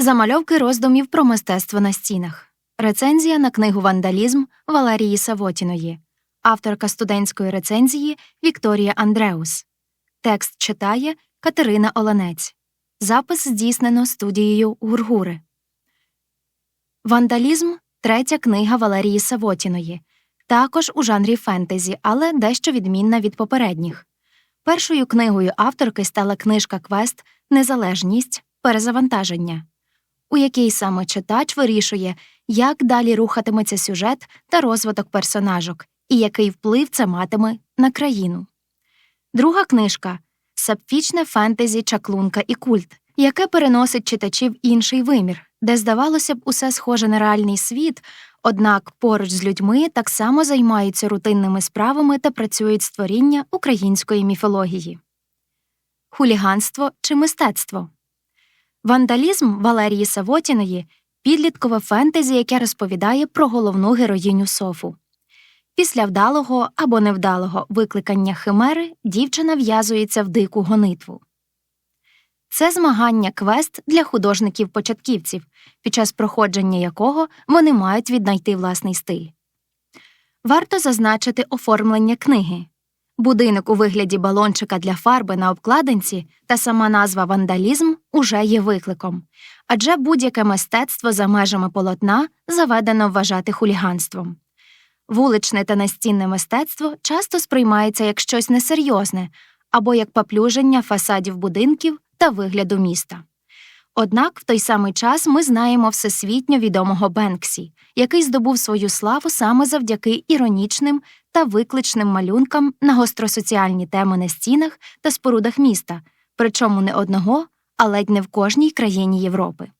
Замальовки роздумів про мистецтво на стінах. Рецензія на книгу Вандалізм Валерії Савотіної, авторка студентської рецензії Вікторія Андреус. Текст читає Катерина Оленець. Запис здійснено студією Гургури. Вандалізм третя книга Валерії Савотіної, також у жанрі фентезі, але дещо відмінна від попередніх. Першою книгою авторки стала книжка Квест Незалежність перезавантаження, у якій саме читач вирішує, як далі рухатиметься сюжет та розвиток персонажок, і який вплив це матиме на країну. Друга книжка сапфічне фентезі, чаклунка і культ, яке переносить читачів інший вимір, де, здавалося б, усе схоже на реальний світ, однак поруч з людьми так само займаються рутинними справами та працюють створіння української міфології. Хуліганство чи мистецтво Вандалізм Валерії Савотіної підліткове фентезі, яке розповідає про головну героїню Софу. Після вдалого або невдалого викликання химери дівчина в'язується в дику гонитву. Це змагання квест для художників-початківців, під час проходження якого вони мають віднайти власний стиль. Варто зазначити оформлення книги. Будинок у вигляді балончика для фарби на обкладинці та сама назва вандалізм уже є викликом, адже будь-яке мистецтво за межами полотна заведено вважати хуліганством. Вуличне та настінне мистецтво часто сприймається як щось несерйозне або як поплюження фасадів будинків та вигляду міста. Однак в той самий час ми знаємо всесвітньо відомого Бенксі, який здобув свою славу саме завдяки іронічним та викличним малюнкам на гостросоціальні теми на стінах та спорудах міста, причому не одного, а ледь не в кожній країні Європи.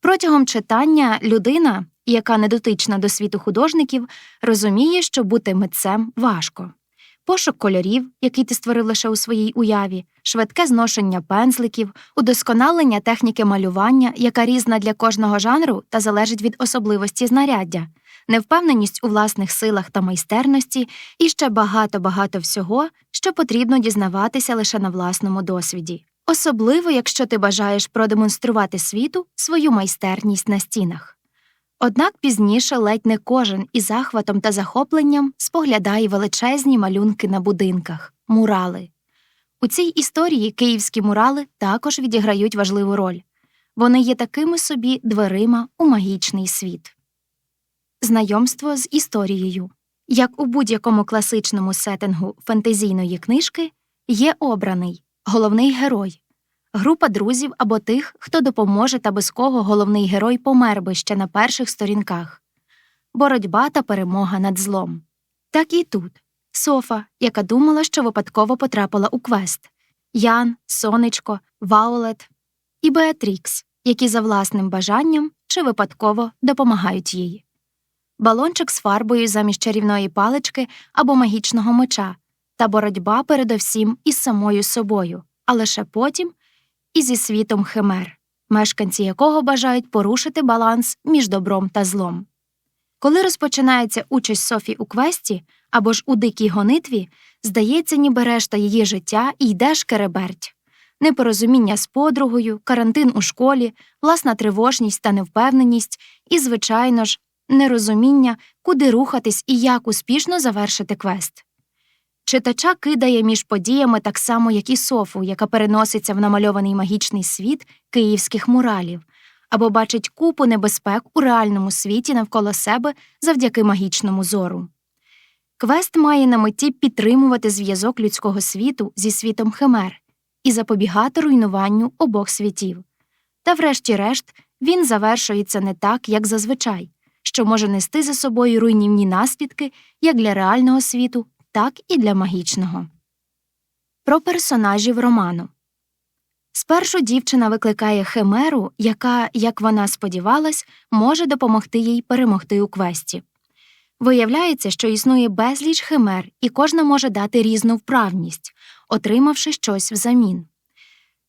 Протягом читання людина, яка не дотична до світу художників, розуміє, що бути митцем важко. Пошук кольорів, який ти створив лише у своїй уяві, швидке зношення пензликів, удосконалення техніки малювання, яка різна для кожного жанру та залежить від особливості знаряддя, невпевненість у власних силах та майстерності і ще багато-багато всього, що потрібно дізнаватися лише на власному досвіді, особливо якщо ти бажаєш продемонструвати світу свою майстерність на стінах. Однак пізніше ледь не кожен із захватом та захопленням споглядає величезні малюнки на будинках, мурали. У цій історії київські мурали також відіграють важливу роль вони є такими собі дверима у магічний світ. Знайомство з історією. Як у будь-якому класичному сеттингу фентезійної книжки, є обраний головний герой, група друзів або тих, хто допоможе та без кого головний герой помер би ще на перших сторінках боротьба та перемога над злом. Так і тут Софа, яка думала, що випадково потрапила у квест, Ян, Сонечко, Ваолет і Беатрікс, які за власним бажанням чи випадково допомагають їй. Балончик з фарбою замість чарівної палички або магічного меча та боротьба передовсім із самою собою, а лише потім і зі світом химер, мешканці якого бажають порушити баланс між добром та злом. Коли розпочинається участь Софі у квесті або ж у дикій гонитві, здається, ніби решта її життя і йде шкереберть. Непорозуміння з подругою, карантин у школі, власна тривожність та невпевненість, і, звичайно ж, нерозуміння, куди рухатись і як успішно завершити квест. Читача кидає між подіями так само, як і Софу, яка переноситься в намальований магічний світ київських муралів, або бачить купу небезпек у реальному світі навколо себе завдяки магічному зору. Квест має на меті підтримувати зв'язок людського світу зі світом химер і запобігати руйнуванню обох світів. Та, врешті-решт, він завершується не так, як зазвичай, що може нести за собою руйнівні наслідки як для реального світу, так і для магічного. Про персонажів роману Спершу дівчина викликає химеру, яка, як вона сподівалась, може допомогти їй перемогти у квесті. Виявляється, що існує безліч химер, і кожна може дати різну вправність, отримавши щось взамін.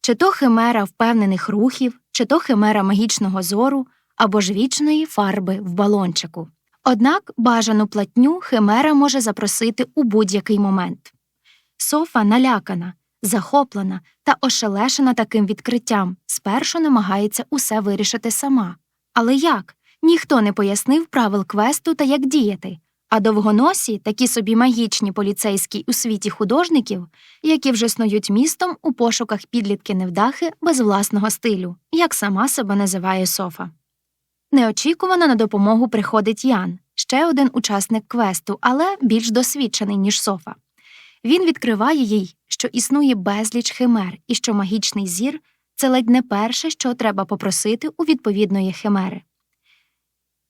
Чи то химера впевнених рухів, чи то химера магічного зору або ж вічної фарби в балончику. Однак бажану платню химера може запросити у будь-який момент. Софа налякана, Захоплена та ошелешена таким відкриттям, спершу намагається усе вирішити сама. Але як? Ніхто не пояснив правил квесту та як діяти. А довгоносі такі собі магічні поліцейські у світі художників, які вже снують містом у пошуках підлітки невдахи без власного стилю, як сама себе називає Софа. Неочікувано на допомогу приходить Ян, ще один учасник квесту, але більш досвідчений, ніж Софа. Він відкриває їй, що існує безліч химер і що магічний зір це ледь не перше, що треба попросити у відповідної химери.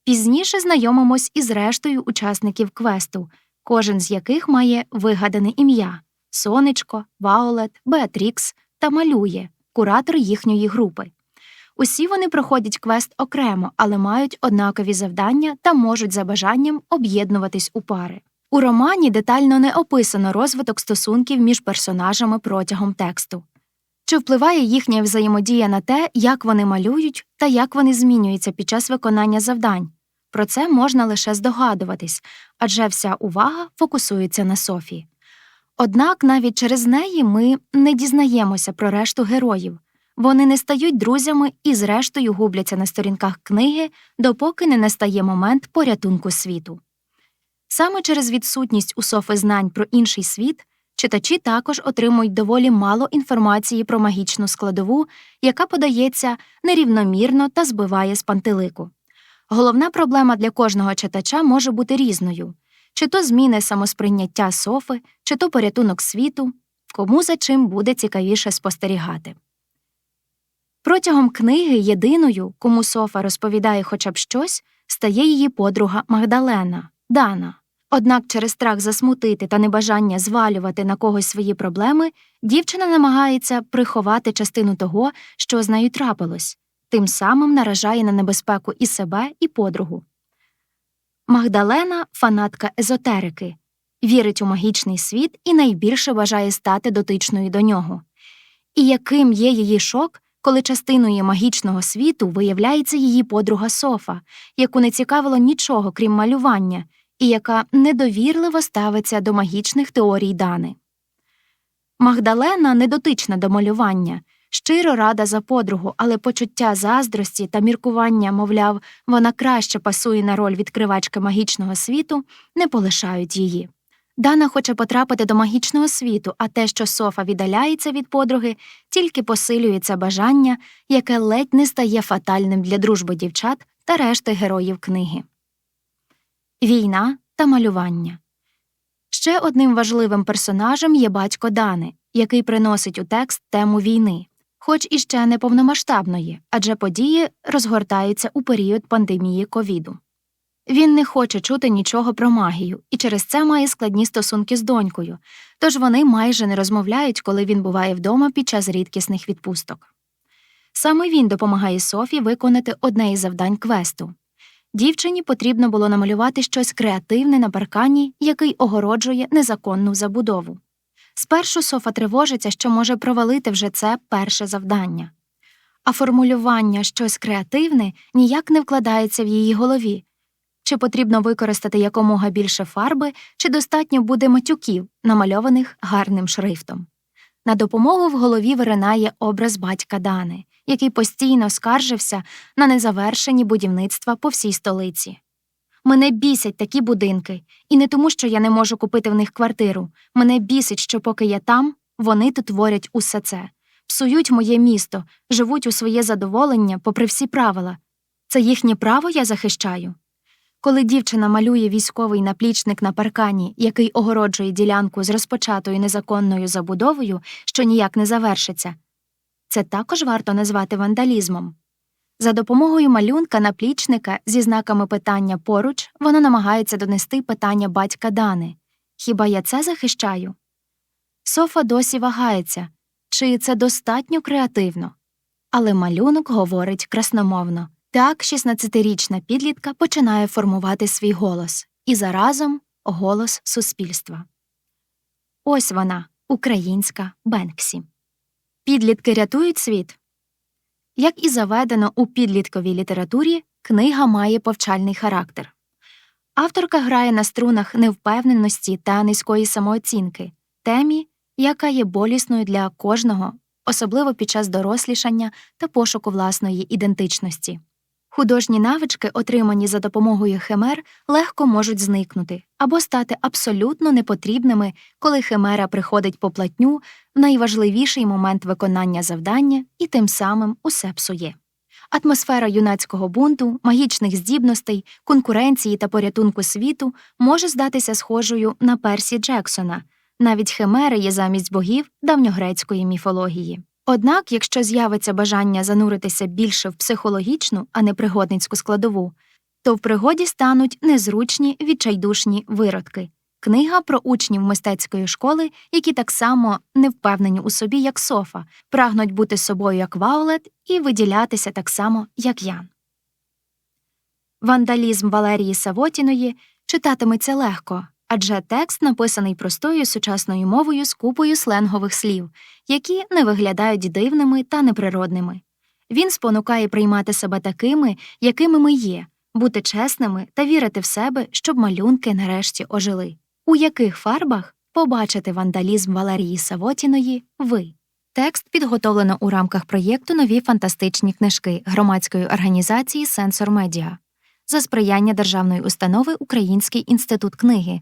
Пізніше знайомимось із рештою учасників квесту, кожен з яких має вигадане ім'я Сонечко, Ваолет, Беатрікс та малює, куратор їхньої групи. Усі вони проходять квест окремо, але мають однакові завдання та можуть за бажанням об'єднуватись у пари. У романі детально не описано розвиток стосунків між персонажами протягом тексту. Чи впливає їхня взаємодія на те, як вони малюють та як вони змінюються під час виконання завдань? Про це можна лише здогадуватись, адже вся увага фокусується на Софії. Однак навіть через неї ми не дізнаємося про решту героїв. Вони не стають друзями і, зрештою, губляться на сторінках книги, допоки не настає момент порятунку світу. Саме через відсутність у Софи знань про інший світ читачі також отримують доволі мало інформації про магічну складову, яка подається нерівномірно та збиває з пантелику. Головна проблема для кожного читача може бути різною чи то зміни самосприйняття Софи, чи то порятунок світу, кому за чим буде цікавіше спостерігати. Протягом книги єдиною, кому Софа розповідає хоча б щось, стає її подруга Магдалена Дана. Однак через страх засмутити та небажання звалювати на когось свої проблеми, дівчина намагається приховати частину того, що з нею трапилось, тим самим наражає на небезпеку і себе, і подругу. Магдалена фанатка езотерики, вірить у магічний світ і найбільше бажає стати дотичною до нього. І яким є її шок, коли частиною магічного світу виявляється її подруга Софа, яку не цікавило нічого крім малювання, і яка недовірливо ставиться до магічних теорій Дани. Магдалена недотична до малювання, щиро рада за подругу, але почуття заздрості та міркування, мовляв, вона краще пасує на роль відкривачки магічного світу, не полишають її. Дана хоче потрапити до магічного світу, а те, що Софа віддаляється від подруги, тільки посилює це бажання, яке ледь не стає фатальним для дружби дівчат та решти героїв книги. Війна та малювання. Ще одним важливим персонажем є батько Дани, який приносить у текст тему війни, хоч і ще не повномасштабної, адже події розгортаються у період пандемії ковіду. Він не хоче чути нічого про магію і через це має складні стосунки з донькою, тож вони майже не розмовляють, коли він буває вдома під час рідкісних відпусток. Саме він допомагає Софі виконати одне із завдань квесту. Дівчині потрібно було намалювати щось креативне на паркані, який огороджує незаконну забудову. Спершу Софа тривожиться, що може провалити вже це перше завдання. А формулювання щось креативне ніяк не вкладається в її голові. Чи потрібно використати якомога більше фарби, чи достатньо буде матюків, намальованих гарним шрифтом. На допомогу в голові виринає образ батька Дани, який постійно скаржився на незавершені будівництва по всій столиці. Мене бісять такі будинки, і не тому, що я не можу купити в них квартиру. Мене бісить, що поки я там, вони тут творять усе це, псують моє місто, живуть у своє задоволення, попри всі правила. Це їхнє право я захищаю. Коли дівчина малює військовий наплічник на паркані, який огороджує ділянку з розпочатою незаконною забудовою, що ніяк не завершиться, це також варто назвати вандалізмом. За допомогою малюнка наплічника зі знаками питання поруч вона намагається донести питання батька Дани Хіба я це захищаю? Софа досі вагається, чи це достатньо креативно. Але малюнок говорить красномовно. Так 16-річна підлітка починає формувати свій голос і заразом голос суспільства. Ось вона, українська Бенксі. Підлітки рятують світ. Як і заведено у підлітковій літературі, книга має повчальний характер. Авторка грає на струнах невпевненості та низької самооцінки, темі, яка є болісною для кожного, особливо під час дорослішання та пошуку власної ідентичності. Художні навички, отримані за допомогою химер, легко можуть зникнути або стати абсолютно непотрібними, коли химера приходить по платню в найважливіший момент виконання завдання і тим самим усе псує. Атмосфера юнацького бунту, магічних здібностей, конкуренції та порятунку світу може здатися схожою на Персі Джексона. Навіть химери є замість богів давньогрецької міфології. Однак, якщо з'явиться бажання зануритися більше в психологічну, а не пригодницьку складову, то в пригоді стануть незручні відчайдушні виродки. Книга про учнів мистецької школи, які так само не впевнені у собі, як Софа, прагнуть бути собою як Ваулет і виділятися так само, як Ян. Вандалізм Валерії Савотіної читатиметься легко, адже текст написаний простою сучасною мовою з купою сленгових слів, які не виглядають дивними та неприродними. Він спонукає приймати себе такими, якими ми є, бути чесними та вірити в себе, щоб малюнки нарешті ожили. У яких фарбах побачити вандалізм Валерії Савотіної ви? Текст підготовлено у рамках проєкту Нові фантастичні книжки громадської організації Сенсор Медіа за сприяння державної установи Український інститут книги